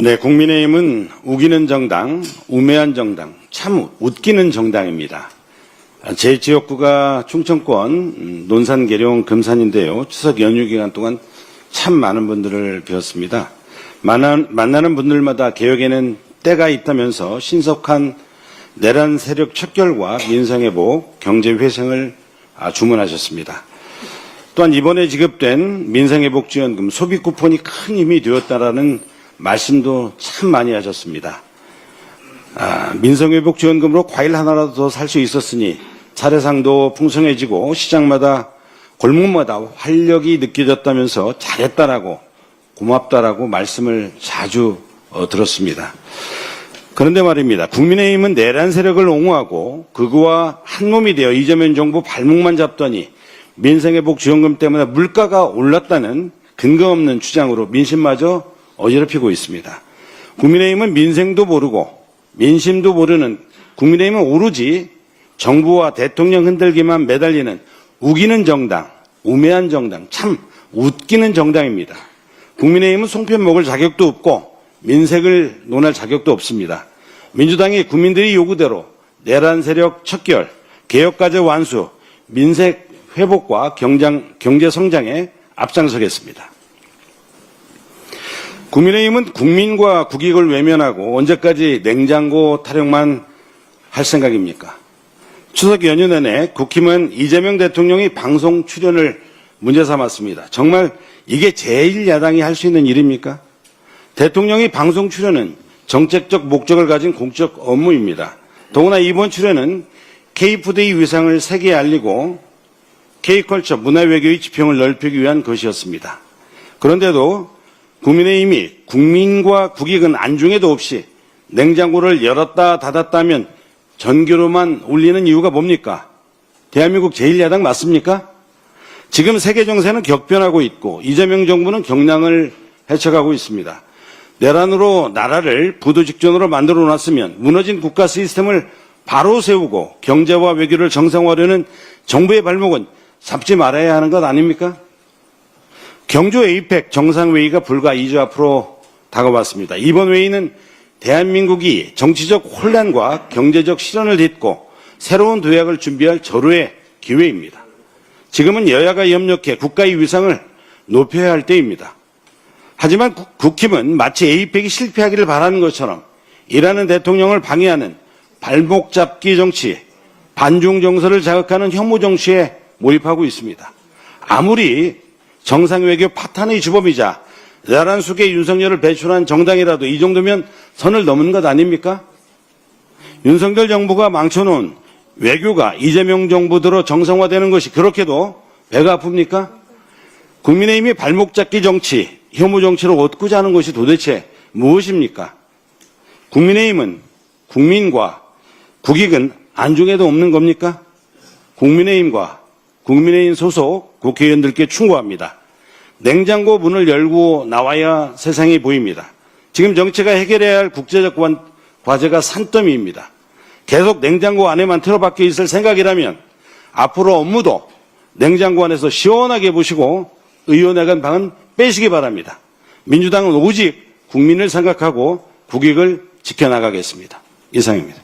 네, 국민의힘은 우기는 정당, 우매한 정당, 참 웃기는 정당입니다. 제 지역구가 충청권 음, 논산, 계룡, 금산인데요. 추석 연휴 기간 동안 참 많은 분들을 뵈었습니다. 만나, 만나는 분들마다 개혁에는 때가 있다면서 신속한 내란 세력 척결과 민생회복, 경제 회생을 아, 주문하셨습니다. 또한 이번에 지급된 민생회복지원금 소비 쿠폰이 큰 힘이 되었다라는 말씀도 참 많이 하셨습니다. 아, 민생회복 지원금으로 과일 하나라도 더 살 수 있었으니 차례상도 풍성해지고 시장마다 골목마다 활력이 느껴졌다면서 잘했다라고 고맙다라고 말씀을 자주 어, 들었습니다. 그런데 말입니다. 국민의힘은 내란 세력을 옹호하고 그거와 한몸이 되어 이재명 정부 발목만 잡더니 민생회복 지원금 때문에 물가가 올랐다는 근거 없는 주장으로 민심마저 어지럽히고 있습니다. 국민의힘은 민생도 모르고 민심도 모르는 국민의힘은 오로지 정부와 대통령 흔들기만 매달리는 우기는 정당, 우매한 정당, 참 웃기는 정당입니다. 국민의힘은 송편 먹을 자격도 없고 민색을 논할 자격도 없습니다. 민주당이 국민들이 요구대로 내란 세력 척결, 개혁과제 완수, 민색 회복과 경장, 경제 성장에 앞장서겠습니다. 국민의힘은 국민과 국익을 외면하고 언제까지 냉장고 타령만 할 생각입니까? 추석 연휴 내내 국힘은 이재명 대통령이 방송 출연을 문제 삼았습니다. 정말 이게 제1야당이 할 수 있는 일입니까? 대통령이 방송 출연은 정책적 목적을 가진 공적 업무입니다. 더구나 이번 출연은 K푸드의 위상을 세계에 알리고 K컬처 문화외교의 지평을 넓히기 위한 것이었습니다. 그런데도 국민의힘이 국민과 국익은 안중에도 없이 냉장고를 열었다 닫았다면 전교로만 올리는 이유가 뭡니까? 대한민국 제1야당 맞습니까? 지금 세계 정세는 격변하고 있고 이재명 정부는 경량을 헤쳐가고 있습니다. 내란으로 나라를 부도 직전으로 만들어 놨으면 무너진 국가 시스템을 바로 세우고 경제와 외교를 정상화하려는 정부의 발목은 잡지 말아야 하는 것 아닙니까? 경주 에이펙 정상회의가 불과 2주 앞으로 다가왔습니다. 이번 회의는 대한민국이 정치적 혼란과 경제적 실현을 딛고 새로운 도약을 준비할 절호의 기회입니다. 지금은 여야가 협력해 국가의 위상을 높여야 할 때입니다. 하지만 국- 국힘은 마치 에이펙이 실패하기를 바라는 것처럼 일하는 대통령을 방해하는 발목 잡기 정치, 반중 정서를 자극하는 혐오 정치에 몰입하고 있습니다. 아무리 정상 외교 파탄의 주범이자 나란 속에 윤석열을 배출한 정당이라도 이 정도면 선을 넘은 것 아닙니까? 윤석열 정부가 망쳐놓은 외교가 이재명 정부 들어 정상화되는 것이 그렇게도 배가 아픕니까? 국민의힘이 발목 잡기 정치, 혐오 정치로 얻고자 하는 것이 도대체 무엇입니까? 국민의힘은 국민과 국익은 안중에도 없는 겁니까? 국민의힘과 국민의힘 소속 국회의원들께 충고합니다. 냉장고 문을 열고 나와야 세상이 보입니다. 지금 정치가 해결해야 할 국제적 관- 과제가 산더미입니다. 계속 냉장고 안에만 틀어박혀 있을 생각이라면 앞으로 업무도 냉장고 안에서 시원하게 보시고 의원회관 방은 빼시기 바랍니다. 민주당은 오직 국민을 생각하고 국익을 지켜나가겠습니다. 이상입니다.